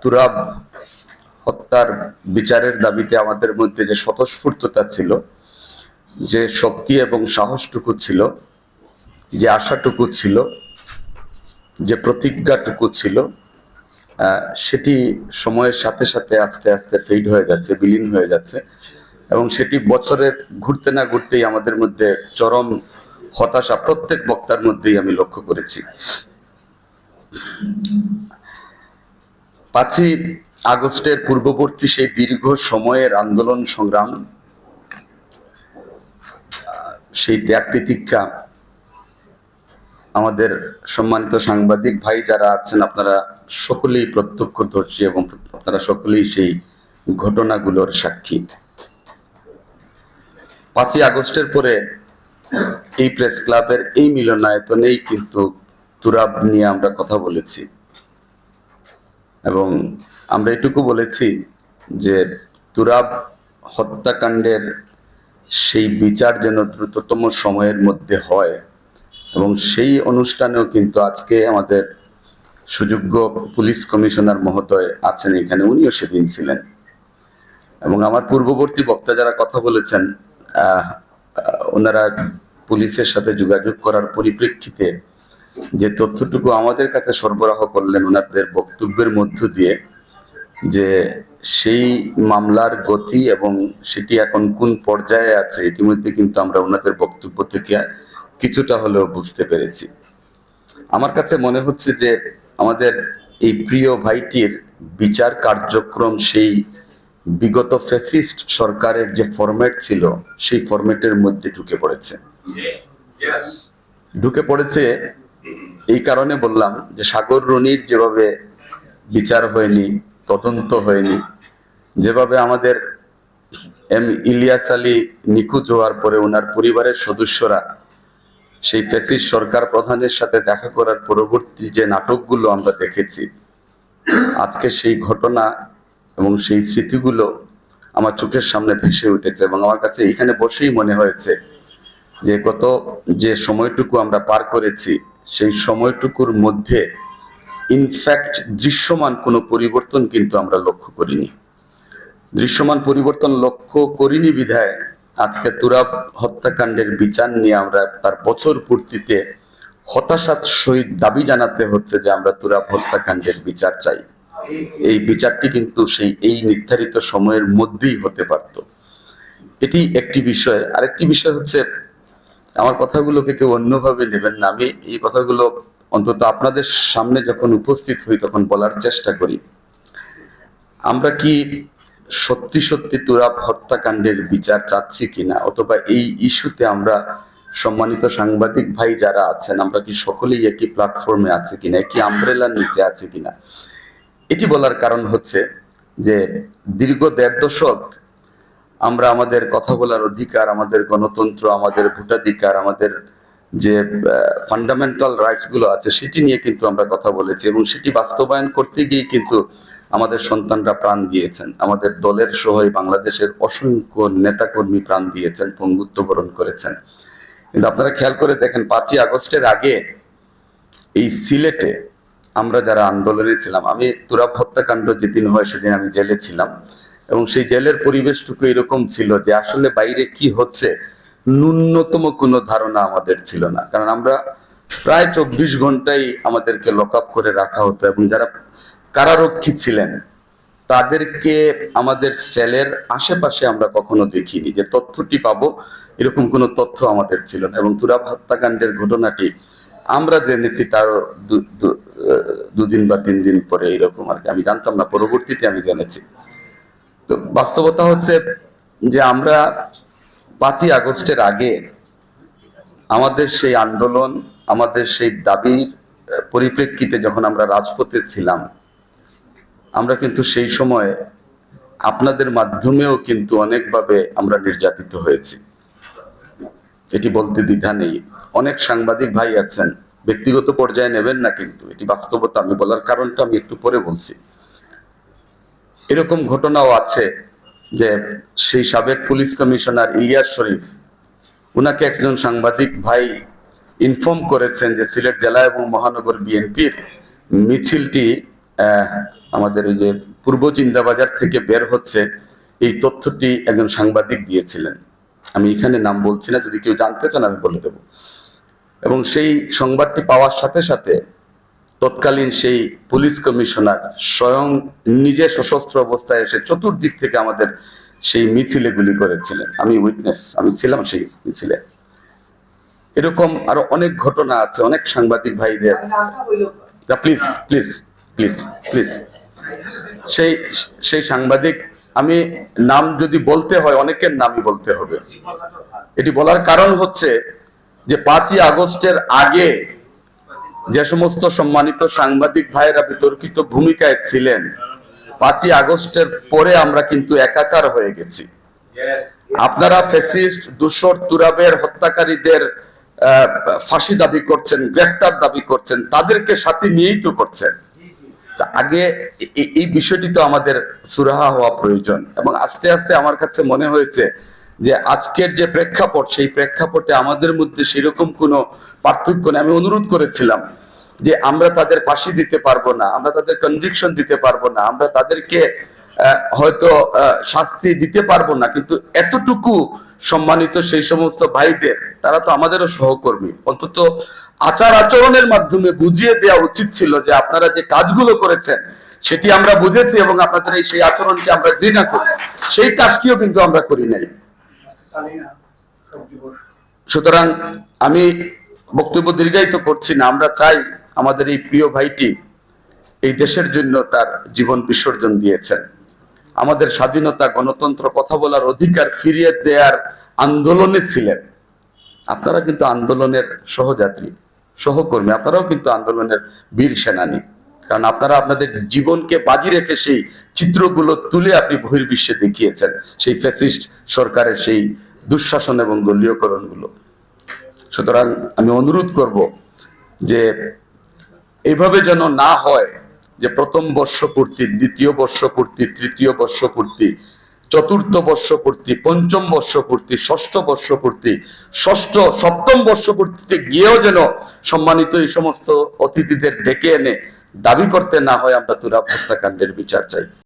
তুরাব হত্যার বিচারের দাবিতে আমাদের মধ্যে যে স্বতঃস্ফূর্ততা ছিল, যে শক্তি এবং সাহসটুকু ছিল, যে আশাটুকু ছিল, যে প্রতিজ্ঞাটুকু ছিল সেটি সময়ের সাথে সাথে আস্তে আস্তে ফেড হয়ে যাচ্ছে, বিলীন হয়ে যাচ্ছে এবং সেটি বছরের ঘুরতে না ঘুরতেই আমাদের মধ্যে চরম হতাশা প্রত্যেক বক্তার মধ্যেই আমি লক্ষ্য করেছি। পাঁচই আগস্টের পূর্ববর্তী সেই দীর্ঘ সময়ের আন্দোলন সংগ্রাম, সেই ত্যাগ তিতিক্ষা, আমাদের সম্মানিত সাংবাদিক ভাই যারা আছেন, আপনারা সকলেই প্রত্যক্ষদর্শী এবং আপনারা সকলেই সেই ঘটনাগুলোর সাক্ষী। পাঁচই আগস্টের পরে এই প্রেস ক্লাবের এই মিলনায়তনেই কিন্তু তুরাব নিয়ে আমরা কথা বলেছি। এবং আমরা এটুকু বলেছি যে তুরাব হত্যাকাণ্ডের সেই বিচার যেন দ্রুততম সময়ের মধ্যে হয় এবং সেই অনুষ্ঠানেও কিন্তু আজকে আমাদের সুযোগ্য পুলিশ কমিশনার মহোদয় আছেন এখানে, উনিও সেদিন ছিলেন। এবং আমার পূর্ববর্তী বক্তা যারা কথা বলেছেন ওনারা পুলিশের সাথে যোগাযোগ করার পরিপ্রেক্ষিতে যে তথ্যটুকু আমাদের কাছে সরবরাহ করলেন ওনাদের বক্তব্যের মধ্য দিয়ে যে সেই মামলার গতি এবং সেটি এখন কোন পর্যায়ে আছে ইতিমধ্যে কিন্তু আমরা ওনাদের বক্তব্য থেকে কিছুটা হলেও বুঝতে পেরেছি। আমার কাছে মনে হচ্ছে যে আমাদের এই প্রিয় ভাইটির বিচার কার্যক্রম সেই বিগত ফ্যাসিস্ট সরকারের যে ফরম্যাট ছিল সেই ফরম্যাটের মধ্যে ঢুকে পড়েছে। ঢুকে পড়েছে এই কারণে বললাম যে সাগর রনির যেভাবে বিচার হয়নি, তদন্ত হয়নি, যেভাবে আমাদের এম ইলিয়াস আলী নিখোঁজ হওয়ার পরে ওনার পরিবারের সদস্যরা সেই ফেসিস সরকার প্রধানের সাথে দেখা করার পরবর্তী যে নাটকগুলো আমরা দেখেছি, আজকে সেই ঘটনা এবং সেই স্মৃতিগুলো আমার চোখের সামনে ভেসে উঠেছে এবং আমার কাছে এখানে বসেই মনে হয়েছে যে গত যে সময়টুকু আমরা পার করেছি, সেই সময়টুকুর মধ্যে ইনফ্যাক্ট দৃশ্যমান কোনো পরিবর্তন কিন্তু আমরা লক্ষ্য করিনি। দৃশ্যমান পরিবর্তন লক্ষ্য করিনি বিধায় আজকে তুরাব হত্যাকাণ্ডের বিচার নিয়ে আমরা তার বছর পূর্তিতে হতাশার সহিত দাবি জানাতে হচ্ছে যে আমরা তুরাব হত্যাকাণ্ডের বিচার চাই। এই বিচারটি কিন্তু সেই এই নির্ধারিত সময়ের মধ্যেই হতে পারত। এটি একটি বিষয়। আরেকটি বিষয় হচ্ছে আমার কথাগুলোকে কেউ অন্যভাবে নেবেন না। আমি এই কথাগুলো অন্তত আপনাদের সামনে যখন উপস্থিত হই, তখন বলার চেষ্টা করি। আমরা কি সত্যি সত্যি তুরাব হত্যাকাণ্ডের বিচার চাচ্ছি কিনা, অথবা এই ইস্যুতে আমরা সম্মানিত সাংবাদিক ভাই যারা আছেন, আমরা কি সকলেই একই প্ল্যাটফর্মে আছে কিনা, একই আমব্রেলার নিচে আছে কিনা? এটি বলার কারণ হচ্ছে যে দীর্ঘ দেড় দশক আমরা আমাদের কথা বলার অধিকার, আমাদের গণতন্ত্র, আমাদের ভোটাধিকার, আমাদের যে ফান্ডামেন্টাল রাইটসগুলো আছে, সেটি নিয়ে কিন্তু আমরা কথা বলেছি এবং সেটি বাস্তবায়ন করতে গিয়ে কিন্তু আমাদের সন্তানরা প্রাণ দিয়েছেন। আমাদের দলের সহই বাংলাদেশের অসংখ্য নেতাকর্মী প্রাণ দিয়েছেন, পঙ্গুত্ব বরণ করেছেন। কিন্তু আপনারা খেয়াল করে দেখেন, পাঁচই আগস্টের আগে এই সিলেটে আমরা যারা আন্দোলনে ছিলাম, আমি তুরাব হত্যাকাণ্ড যেদিন হয় সেদিন আমি জেলে ছিলাম। এবং সেই জেলের পরিবেশটুকু এরকম ছিল যে আসলে বাইরে কি হচ্ছে, ন্যূনতম কোনো ধারণা আমাদের ছিল না। কারণ আমরা প্রায় চব্বিশ ঘন্টাই আমাদেরকে লক আপ করে রাখা হতো এবং যারা কারারক্ষী ছিলেন, তাদেরকে আমাদের সেলের আশেপাশে আমরা কখনো দেখিনি যে তথ্যটি পাবো, এরকম কোনো তথ্য আমাদের ছিল না এবং তুরাব হত্যাকাণ্ডের ঘটনাটি আমরা জেনেছি তার দুদিন বা তিন দিন পরে এরকম আর কি। আমি জানতাম না, পরবর্তীতে আমি জেনেছি। তো বাস্তবতা হচ্ছে যে আমরা পাঁচই আগস্টের আগে আমাদের সেই আন্দোলন, আমাদের সেই দাবির পরিপ্রেক্ষিতে যখন আমরা রাজপথে ছিলাম, আমরা কিন্তু সেই সময়ে আপনাদের মাধ্যমেও কিন্তু অনেকভাবে আমরা নির্যাতিত হয়েছি। এটি বলতে দ্বিধা নেই। অনেক সাংবাদিক ভাই আছেন, ব্যক্তিগত পর্যায়ে নেবেন না কিন্তু, এটি বাস্তবতা, আমি বলার কারণটা আমি একটু পরে বলছি। এরকম ঘটনাও আছে যে সেই সাবেক পুলিশ কমিশনার ইলিয়াস শরীফ, উনাকে একজন সাংবাদিক ভাই ইনফর্ম করেছেন যে সিলেট জেলা এবং মহানগর বিএনপির মিছিলটি আমাদের ওই যে পূর্ব চিন্তাবাজার থেকে বের হচ্ছে, এই তথ্যটি একজন সাংবাদিক দিয়েছিলেন। আমি এখানে নাম বলছি না, যদি কেউ জানতে চান আমি বলে দেব। এবং সেই সংবাদটি পাওয়ার সাথে সাথে তৎকালীন সেই পুলিশ কমিশনার স্বয়ং নিজে সশস্ত্র অবস্থায় এসে চতুর্দিক থেকে আমাদের সেই মিছিলে গুলি করেছিলেন। আমি উইটনেস আমি ছিলাম সেই মিছিলে। এরকম আরও অনেক ঘটনা আছে, অনেক সাংবাদিক ভাইদের। প্লিজ প্লিজ প্লিজ প্লিজ সেই সেই সাংবাদিক, আমি নাম যদি বলতে হয়, অনেকের নামই বলতে হবে। এটি বলার কারণ হচ্ছে যে পাঁচই আগস্টের আগে যে সমস্ত সম্মানিত সাংবাদিক ভাইয়েরা বিতর্কিত ভূমিকায় ছিলেন, পাঁচই আগস্টের পরে আমরা কিন্তু একাকার হয়ে গেছি। আপনারা ফেসিস্ট দুশোর তুরাবের হত্যাকারীদের ফাঁসি দাবি করছেন, গ্রেফতার দাবি করছেন, তাদেরকে সাথে নিয়েই তো করছেন। আগে এই বিষয়টি তো আমাদের সুরাহা হওয়া প্রয়োজন এবং আস্তে আস্তে আমার কাছে মনে হয়েছে যে আজকের যে প্রেক্ষাপট, সেই প্রেক্ষাপটে আমাদের মধ্যে সেরকম কোনো পার্থক্য নেই। আমি অনুরোধ করেছিলাম যে আমরা তাদের ফাঁসি দিতে পারব না, আমরা তাদের কনভিকশন দিতে পারব না, আমরা তাদেরকে হয়তো শাস্তি দিতে পারব না, কিন্তু এতটুকু সম্মানিত সেই সমস্ত ভাইদের, তারা তো আমাদেরও সহকর্মী। অন্তত আচার আচরণের মাধ্যমে বুঝিয়ে দেওয়া উচিত ছিল যে আপনারা যে কাজগুলো করেছেন, সেটি আমরা বুঝেছি এবং আপনাদের এই সেই আচরণকে আমরা ঘৃণা করি। সেই কাজটিও কিন্তু আমরা করি নাই। সুতরাং আমি বক্তব্য দীর্ঘায়িত করছি না। আমরা চাই আমাদের এই প্রিয় ভাইটি এই দেশের জন্য তার জীবন বিসর্জন দিয়েছেন। আমাদের স্বাধীনতা গণতন্ত্র কথা বলার অধিকার ফিরিয়ে দেওয়ার আন্দোলনে ছিলেন। আপনারা কিন্তু আন্দোলনের সহযাত্রী, সহকর্মী, আপনারাও কিন্তু আন্দোলনের বীর সেনানী। কারণ আপনারা আপনাদের জীবনকে বাজি রেখে সেই চিত্রগুলো তুলে আপনি বহির্বিশ্বে দেখিয়েছেন, সেই ফ্যাসিস্ট সরকারের সেই দুঃশাসন এবং দলীয়করণগুলো। সুতরাং আমি অনুরোধ করব যে এইভাবে যেন না হয় যে প্রথম বর্ষপূর্তি, দ্বিতীয় বর্ষপূর্তি, তৃতীয় বর্ষপূর্তি, চতুর্থ বর্ষপূর্তি, পঞ্চম বর্ষপূর্তি, ষষ্ঠ বর্ষপূর্তি, ষষ্ঠ, সপ্তম বর্ষপূর্তিতে গিয়েও যেন সম্মানিত এই সমস্ত অতিথিদের ডেকে এনে দাবি করতে না হয় আমরা তুরা হত্যাকাণ্ডের বিচার চাই।